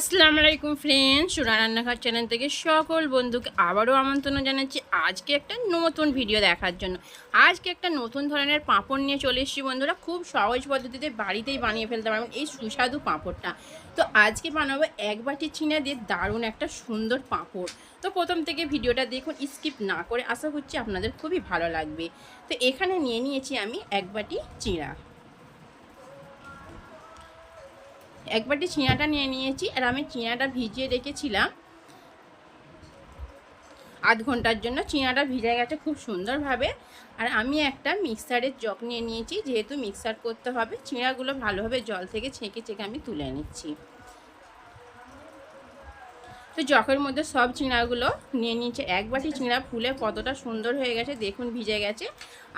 আসসালামু আলাইকুম ফ্রেন্ডস সুরা রান্নাঘর চ্যানেল থেকে সকল বন্ধুকে আবারও আমন্ত্রণ জানাচ্ছি আজকে একটা নতুন ভিডিও দেখার জন্য। আজকে একটা নতুন ধরনের পাঁপড় নিয়ে চলে এসেছি বন্ধুরা, খুব সহজ পদ্ধতিতে বাড়িতেই বানিয়ে ফেলতে পারবেন এই সুস্বাদু পাঁপড়টা। তো আজকে বানাবো এক বাটি চিনা দিয়ে দারুণ একটা সুন্দর পাঁপড়। তো প্রথম থেকে ভিডিওটা দেখুন স্কিপ না করে আশা করছি আপনাদের খুবই ভালো লাগবে। তো এখানে নিয়ে নিয়েছি আমি এক বাটি চিঁড়া এক বাটি চিনাটা নিয়ে নিয়েছি আর আমি চিনাটা ভিজিয়ে রেখেছিলাম। আধ ঘণ্টার জন্য চিনাটা ভিজে গেছে খুব সুন্দরভাবে। আর আমি একটা মিক্সারের জগ নিয়ে নিয়েছি, যেহেতু মিক্সার করতে হবে, চিঁড়াগুলো ভালোভাবে জল থেকে ছেঁকে ছেঁকে আমি তুলে নিচ্ছি। তো জখের মধ্যে সব চিঁড়াগুলো নিয়ে নিয়েছে। এক বাটি চিঁড়া ফুলে কতটা সুন্দর হয়ে গেছে, দেখুন ভিজে গেছে।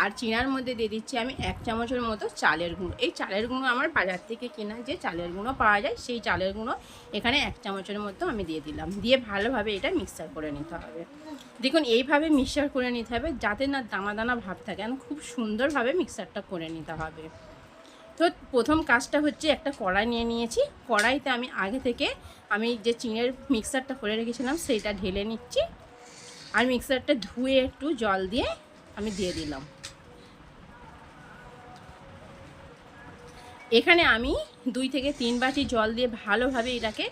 আর চিঁড়ার মধ্যে দিয়ে দিচ্ছি আমি এক চামচের মতো চালের গুঁড়ো। এই চালের গুঁড়ো আমার বাজার থেকে কেনা যে চালের গুঁড়ো পাওয়া যায়, সেই চালের গুঁড়ো এখানে এক চামচের মতো আমি দিয়ে দিলাম। দিয়ে ভালোভাবে এটা মিক্সার করে নিতে হবে। দেখুন, এইভাবে মিক্সার করে নিতে হবে যাতে না দানা দানা ভাব থাকে। খুব সুন্দরভাবে মিক্সারটা করে নিতে হবে। তো প্রথম কাজটা হচ্ছে একটা কড়াই নিয়ে নিয়েছি। কড়াইতে আমি আগে থেকে আমি যে চিনের মিক্সারটা করে রেখেছিলাম সেইটা ঢেলে নিচ্ছি। আর মিক্সারটা ধুয়ে একটু জল দিয়ে আমি দিয়ে দিলাম। এখানে আমি দুই থেকে তিন বাটি জল দিয়ে ভালোভাবে এটাকে,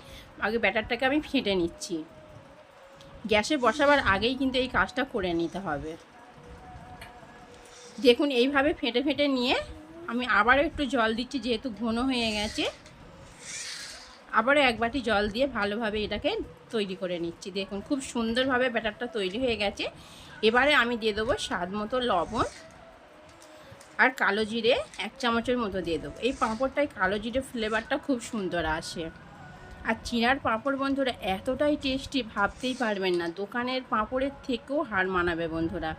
আগে ব্যাটারটাকে আমি ফেটে নিচ্ছি। গ্যাসে বসাবার আগেই কিন্তু এই কাজটা করে নিতে হবে। দেখুন, এইভাবে ফেটে ফেটে নিয়ে আমি আবারও একটু জল দিচ্ছি, যেহেতু ঘন হয়ে গেছে। আবারও এক বাটি জল দিয়ে ভালোভাবে এটাকে তৈরি করে নিচ্ছি। দেখুন, খুব সুন্দরভাবে ব্যাটারটা তৈরি হয়ে গেছে। এবারে আমি দিয়ে দেবো স্বাদ মতো লবণ আর কালো জিরে এক চামচের মতো দিয়ে দেবো। এই পাঁপড়টায় কালো জিরে ফ্লেভারটা খুব সুন্দর আসে। আর চিনার পাঁপড় বন্ধুরা, এতটাই টেস্টি ভাবতেই পারবেন না। দোকানের পাঁপড়ের থেকেও হার মানাবে বন্ধুরা।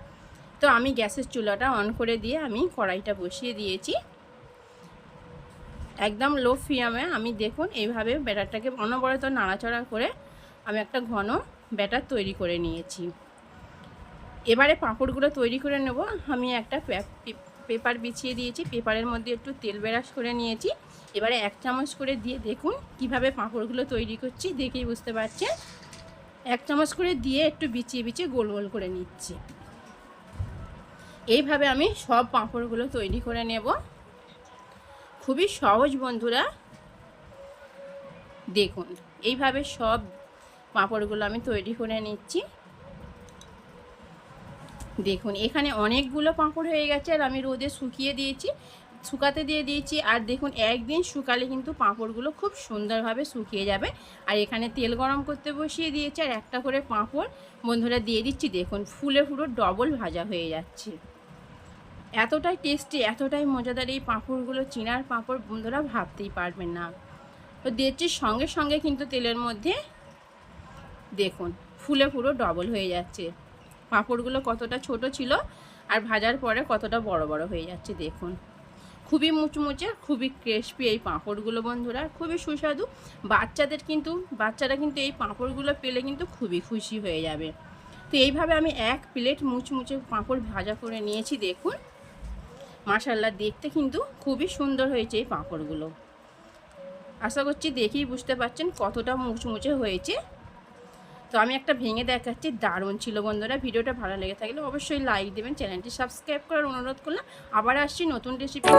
তো আমি গ্যাসের চুলাটা অন করে দিয়ে আমি কড়াইটা বসিয়ে দিয়েছি। একদম লো ফ্লেমে আমি দেখুন এইভাবে ব্যাটারটাকে অনবরত নাড়াচড়া করে আমি একটা ঘন ব্যাটার তৈরি করে নিয়েছি। এবারে পাঁপড়গুলো তৈরি করে নেব। আমি একটা পেপার বিছিয়ে দিয়েছি। পেপারের মধ্যে একটু তেল বেরাস করে নিয়েছি। এবারে এক চামচ করে দিয়ে দেখুন কীভাবে পাঁপড়গুলো তৈরি করছি, দেখেই বুঝতে পারছেন। এক চামচ করে দিয়ে একটু বিছিয়ে বিছিয়ে গোল গোল করে নিচ্ছি। এইভাবে আমি সব পাঁপড়গুলো তৈরি করে নেব। খুবই সহজ বন্ধুরা। দেখুন, এইভাবে সব পাঁপড়গুলো আমি তৈরি করে নিচ্ছি। দেখুন, এখানে অনেকগুলো পাঁপড় হয়ে গেছে আর আমি রোদে শুকিয়ে দিয়েছি। শুকাতে দিয়ে দিয়েছি। আর দেখুন, একদিন শুকালে কিন্তু পাঁপড়গুলো খুব সুন্দরভাবে শুকিয়ে যাবে। আর এখানে তেল গরম করতে বসিয়ে দিয়েছি, আর একটা করে পাঁপড়। বন্ধুরা, দিয়ে দিচ্ছি। দেখুন, ফুলে পুরো ডবল ভাজা হয়ে যাচ্ছে। এতটাই টেস্টি, এতটাই মজাদার এই পাঁপড়গুলো, চিনার পাঁপড়, বন্ধুরা, ভাবতেই পারবেন না। তো দিয়েছি সঙ্গে সঙ্গে কিন্তু তেলের মধ্যে। দেখুন, ফুলে পুরো ডবল হয়ে যাচ্ছে। পাঁপড়গুলো কতটা ছোট ছিল, আর ভাজার পরে কতটা বড় বড় হয়ে যাচ্ছে, দেখুন। খুবই মুচমুচে, খুবই ক্রিসপি এই পাঁপড়গুলো বন্ধুরা, খুবই সুস্বাদু। বাচ্চাদের কিন্তু, বাচ্চারা কিন্তু এই পাঁপড়গুলো পেলে কিন্তু খুবই খুশি হয়ে যাবে। তো এইভাবে আমি এক প্লেট মুচমুচে পাঁপড় ভাজা করে নিয়েছি, দেখুন। মাশাল্লাহ দেখতে কিন্তু খুবই সুন্দর হয়েছে এই পাঁপড়গুলো। আশা করছি দেখেই বুঝতে পারছেন কতটা মুচমুচে হয়েছে। তো আমি একটা ভেঙে দেখাচ্ছি, দারুণ ছিল বন্ধুরা, ভিডিওটা ভালো লেগে থাকলে অবশ্যই লাইক দেবেন চ্যানেলটি সাবস্ক্রাইব করার অনুরোধ করলাম। আবার আসছি নতুন রেসিপি